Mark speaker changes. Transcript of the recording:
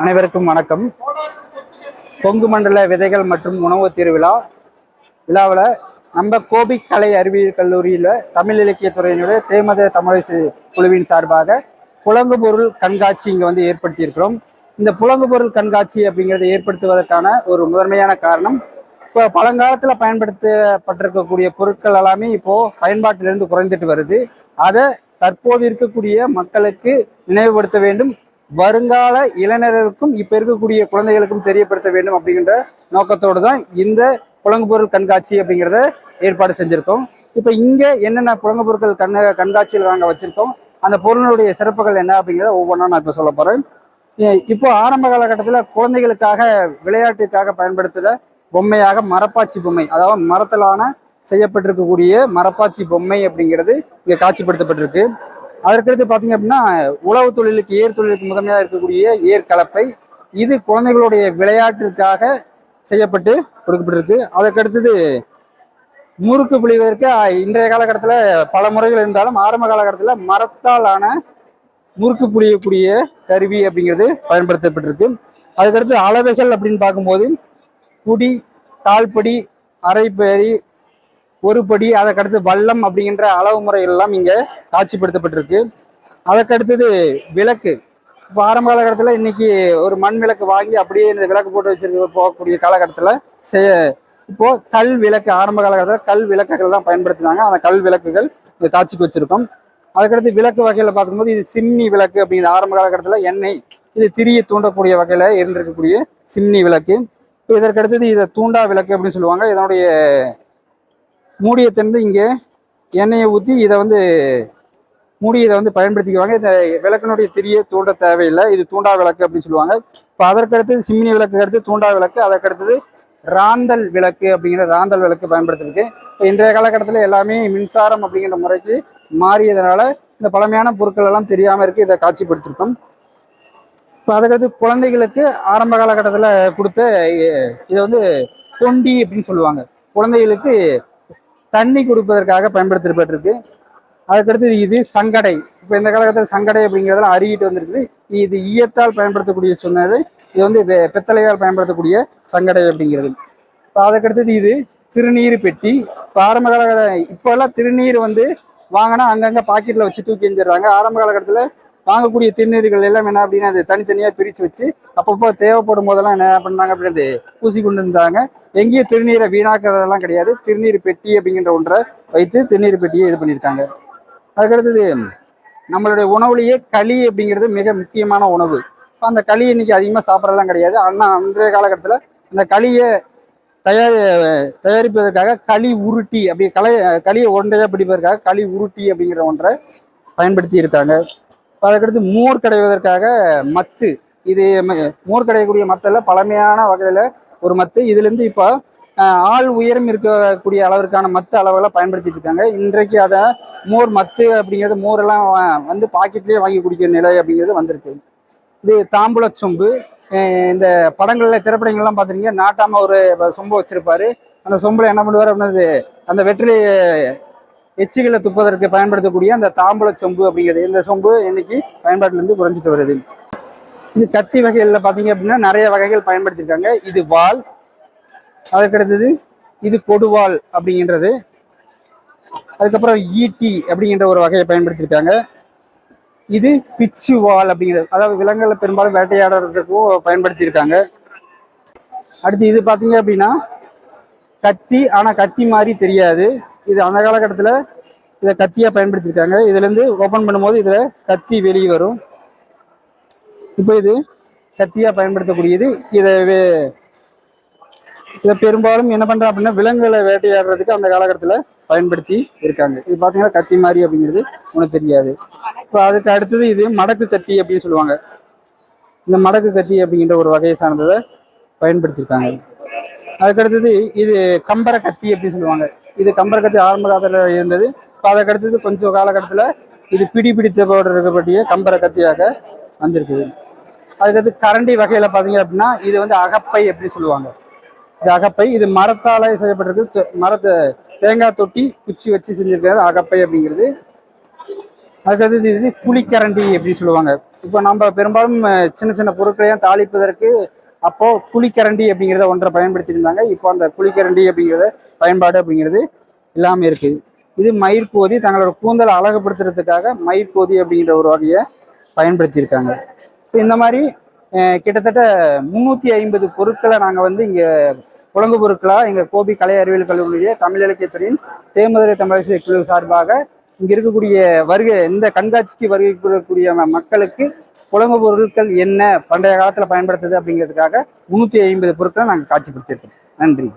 Speaker 1: அனைவருக்கும் வணக்கம். கொங்கு மண்டல விதைகள் மற்றும் உணவு திருவிழா விழாவில் நம்ம கோபி கலை அறிவியல் கல்லூரியில் தமிழ் இலக்கியத்துறையினுடைய தேமத தமிழிசை குழுவின் சார்பாக புலங்கு பொருள் கண்காட்சி இங்கே வந்து ஏற்படுத்தியிருக்கிறோம். இந்த புலங்கு பொருள் கண்காட்சி அப்படிங்கிறத ஏற்படுத்துவதற்கான ஒரு முதன்மையான காரணம் இப்போ பழங்காலத்தில் பயன்படுத்தப்பட்டிருக்கக்கூடிய பொருட்கள் எல்லாமே இப்போ பயன்பாட்டிலிருந்து குறைந்துட்டு வருது. அதை தற்போது இருக்கக்கூடிய மக்களுக்கு நினைவுபடுத்த வேண்டும். வருங்கால இளைஞர்களுக்கும் இப்போ இருக்கக்கூடிய குழந்தைகளுக்கும் தெரியப்படுத்த வேண்டும் அப்படிங்கிற நோக்கத்தோடு தான் இந்த புலங்கு பொருள் கண்காட்சி அப்படிங்கிறத ஏற்பாடு செஞ்சுருக்கோம். இப்போ இங்கே என்னென்ன புலங்கு பொருட்கள் கண் கண்காட்சியில் நாங்கள் வச்சுருக்கோம் அந்த பொருளுடைய சிறப்புகள் என்ன அப்படிங்கிறத ஒவ்வொன்றா நான் இப்போ சொல்ல போகிறேன் இப்போ ஆரம்ப காலகட்டத்தில் குழந்தைகளுக்காக விளையாட்டுக்காக பயன்படுத்துகிற பொம்மையாக மரப்பாச்சி பொம்மை அதாவது மரத்திலான செய்யப்பட்டிருக்கக்கூடிய மரப்பாச்சி பொம்மை அப்படிங்கிறது இங்கே காட்சிப்படுத்தப்பட்டிருக்கு. அதற்கடுத்து பார்த்தீங்க அப்படின்னா உழவு தொழிலுக்கு ஏர் தொழிலுக்கு முதன்மையாக இருக்கக்கூடிய ஏர் கலப்பை இது குழந்தைகளுடைய விளையாட்டிற்காக செய்யப்பட்டு கொடுக்கப்பட்டிருக்கு. அதற்கடுத்தது முறுக்கு புளிவதற்கு இன்றைய காலகட்டத்தில் பல முறைகள் இருந்தாலும் ஆரம்ப காலகட்டத்தில் மரத்தால் ஆன முறுக்கு புழியக்கூடிய கருவி அப்படிங்கிறது பயன்படுத்தப்பட்டிருக்கு. அதுக்கடுத்து அளவைகள் அப்படின்னு பார்க்கும்போது குடி கால்படி அரைப்பேரி ஒரு படி அதற்கடுத்து வல்லம் அப்படிங்கிற அளவு முறை எல்லாம் இங்கே காட்சிப்படுத்தப்பட்டிருக்கு. அதற்கடுத்தது விளக்கு. இப்போ ஆரம்ப காலகட்டத்தில் இன்னைக்கு ஒரு மண் விளக்கு வாங்கி அப்படியே இந்த விளக்கு போட்டு வச்சிருக்க போகக்கூடிய காலகட்டத்தில் செய்ய இப்போ கல் விளக்கு ஆரம்ப காலகட்டத்தில் கல் விளக்குகள் தான் பயன்படுத்தினாங்க. அந்த கல் விளக்குகள் இந்த காட்சிக்கு வச்சிருக்கோம். அதுக்கடுத்து விளக்கு வகையில் பார்க்கும்போது இது சிம்னி விளக்கு அப்படிங்கிற ஆரம்ப காலகட்டத்தில் எண்ணெய் இது திரியை தூண்டக்கூடிய வகையில் இருந்திருக்கக்கூடிய சிம்னி விளக்கு. இப்போ இதற்கடுத்தது இதை தூண்டா விளக்கு அப்படின்னு சொல்லுவாங்க. இதனுடைய மூடியை திறந்து இங்கே எண்ணெயை ஊற்றி இதை வந்து மூடி இதை வந்து பயன்படுத்திக்குவாங்க. இந்த விளக்கினுடைய திரியை தூண்ட தேவையில்லை. இது தூண்டா விளக்கு அப்படின்னு சொல்லுவாங்க. இப்போ அதற்கடுத்தது சிம்மினி விளக்கு அடுத்து தூண்டா விளக்கு அதற்கடுத்தது ராந்தல் விளக்கு அப்படிங்கிற ராந்தல் விளக்கு பயன்படுத்திருக்கு. இப்போ இன்றைய காலகட்டத்தில் எல்லாமே மின்சாரம் அப்படிங்கிற முறைக்கு மாறியதுனால இந்த பழமையான பொருட்கள் எல்லாம் தெரியாமல் இருக்குது இதை காட்சிப்படுத்திருக்கோம். இப்போ அதுக்கடுத்து குழந்தைகளுக்கு ஆரம்ப காலகட்டத்தில் கொடுத்த இதை வந்து கொண்டி அப்படின்னு சொல்லுவாங்க. குழந்தைகளுக்கு தண்ணி கொடுப்பதற்காக பயன்படுத்தப்பட்டிருக்கு. அதுக்கடுத்து இது சங்கடை. இப்போ இந்த காலகட்டத்தில் சங்கடை அப்படிங்கிறதெல்லாம் அருகிட்டு வந்திருக்குது. இது ஈயத்தால் பயன்படுத்தக்கூடிய சொன்னது. இது வந்து பித்தளையால் பயன்படுத்தக்கூடிய சங்கடை அப்படிங்கிறது. இப்போ அதுக்கடுத்தது இது திருநீர் பெட்டி. இப்போ ஆரம்ப கால இப்போல்லாம் திருநீர் வந்து வாங்கினா அங்கங்கே பாக்கெட்டில் வச்சு தூக்கி எஞ்சிடுறாங்க ஆரம்ப காலகட்டத்தில் வாங்கக்கூடிய திருநீர்கள் எல்லாம் என்ன அப்படின்னா அது தனித்தனியாக பிரித்து வச்சு அப்பப்போ தேவைப்படும் போதெல்லாம் என்ன பண்ணாங்க அப்படின்னு பூசி கொண்டு இருந்தாங்க எங்கேயும் திருநீரை வீணாக்குறதெல்லாம் கிடையாது. திருநீர் பெட்டி அப்படிங்கிற ஒன்றை வைத்து திருநீர் பெட்டியை இது பண்ணியிருக்காங்க. அதுக்கடுத்தது நம்மளுடைய உணவுலேயே களி அப்படிங்கிறது மிக முக்கியமான உணவு. இப்போ அந்த களி இன்னைக்கு அதிகமாக சாப்பிட்றதெல்லாம் கிடையாது. ஆனால் அன்றைய காலகட்டத்தில் அந்த களியை தயார் தயாரிப்பதற்காக களி உருட்டி அப்படி களை களியை ஒன்றையாக பிடிப்பதற்காக களி உருட்டி அப்படிங்கிற ஒன்றை பயன்படுத்தி இருக்காங்க அதுக்கடுத்து மோர் கடைவதற்காக மத்து. இது மோர் கடையக்கூடிய மத்தில் பழமையான வகையில் ஒரு மத்து. இதுலேருந்து இப்போ ஆள் உயரம் இருக்கக்கூடிய அளவிற்கான மத்து அளவெல்லாம் பயன்படுத்திட்டு இருக்காங்க. இன்றைக்கு அதை மோர் மத்து அப்படிங்கிறது மோரெல்லாம் வந்து பாக்கெட்லேயே வாங்கி குடிக்கிற நிலை அப்படிங்கிறது வந்திருக்கு. இது தாம்பூல சொம்பு. இந்த படங்களில் திரைப்படங்கள்லாம் பார்த்துருக்கீங்க நாட்டாம ஒரு சொம்பு வச்சிருப்பாரு. அந்த சொம்புல என்ன பண்ணுவார் அப்படின்னது அந்த வெற்றிலை எச்சுகளை துப்பதற்கு பயன்படுத்தக்கூடிய அந்த தாம்பூல சொம்பு அப்படிங்கிறது. இந்த சொம்பு இன்னைக்கு பயன்பாட்டிலிருந்து குறைஞ்சிட்டு வருது. இது கத்தி வகைகளில் பார்த்தீங்க அப்படின்னா நிறைய வகைகள் பயன்படுத்தியிருக்காங்க. இது வால் அதற்கடுத்தது இது கொடுவால் அப்படிங்கிறது. அதுக்கப்புறம் ஈட்டி அப்படிங்கிற ஒரு வகையை பயன்படுத்தியிருக்காங்க. இது பிச்சு வாள் அப்படிங்கிறது. அதாவது விலங்குகளை பெரும்பாலும் வேட்டையாடுறதுக்கும் பயன்படுத்தியிருக்காங்க. அடுத்து இது பார்த்தீங்க அப்படின்னா கத்தி. ஆனால் கத்தி மாதிரி தெரியாது. இது அந்த காலகட்டத்தில் இதை கத்தியாக பயன்படுத்தியிருக்காங்க இதுலேருந்து ஓப்பன் பண்ணும்போது இதில் கத்தி வெளியே வரும். இப்போ இது கத்தியாக பயன்படுத்தக்கூடியது. இதை இதை பெரும்பாலும் என்ன பண்ணுறோம் அப்படின்னா விலங்குகளை வேட்டையாடுறதுக்கு அந்த காலகட்டத்தில் பயன்படுத்தி இருக்காங்க. இது பார்த்தீங்கன்னா கத்தி மாதிரி அப்படிங்கிறது உனக்கு தெரியாது. இப்போ அதுக்கு அடுத்தது இது மடக்கு கத்தி அப்படின்னு சொல்லுவாங்க. இந்த மடக்கு கத்தி அப்படிங்கிற ஒரு வகையை சார்ந்ததை பயன்படுத்தியிருக்காங்க அதுக்கடுத்தது இது கம்பர கத்தி அப்படின்னு சொல்லுவாங்க. இது கம்பர ஆரம்ப காலத்தில் இருந்தது. இப்போ அதுக்கு அடுத்தது கொஞ்சம் காலகட்டத்தில் இது பிடி பிடித்த போடு இருக்கப்பட்டிய கம்பர கத்தியாக வந்திருக்குது அதுக்கடுத்து கரண்டி வகையில் பார்த்தீங்க அப்படின்னா இது வந்து அகப்பை அப்படின்னு சொல்லுவாங்க. இது அகப்பை இது மரத்தால் செய்யப்பட்டிருக்கு. மரத்தை தேங்காய் தொட்டி குச்சி வச்சு செஞ்சிருக்கிறது அகப்பை அப்படிங்கிறது. அதுக்கடுத்து இது புளிக்கரண்டி அப்படின்னு சொல்லுவாங்க. இப்போ நம்ம பெரும்பாலும் சின்ன சின்ன பொருட்களையும் தாளிப்பதற்கு அப்போ புளிக்கரண்டி அப்படிங்கிறத ஒன்றை பயன்படுத்தியிருந்தாங்க. இப்போ அந்த புளிக்கரண்டி அப்படிங்கிறத பயன்பாடு அப்படிங்கிறது இல்லாமல் இருக்குது இது மயிர்கோதி தங்களோட கூந்தலை அழகுபடுத்துறதுக்காக மயிர்கோதி அப்படிங்கிற ஒரு வகையை பயன்படுத்தியிருக்காங்க. இப்போ இந்த மாதிரி கிட்டத்தட்ட முந்நூற்றி ஐம்பது பொருட்களை நாங்கள் வந்து இங்கே குழம்பு பொருட்களாக எங்கள் கோபி கலை அறிவியல் கல்லூரியிலே தமிழ் இலக்கியத்துறையின் தேமதுரை தமிழரசு குழு சார்பாக இங்கே இருக்கக்கூடிய வருகை இந்த கண்காட்சிக்கு வருகை கூறக்கூடிய மக்களுக்கு குழம்பு பொருட்கள் என்ன பண்டைய காலத்தில் பயன்படுத்துது அப்படிங்கிறதுக்காக முந்நூற்றி ஐம்பது பொருட்களை நாங்கள் காட்சிப்படுத்தியிருக்கோம். நன்றி.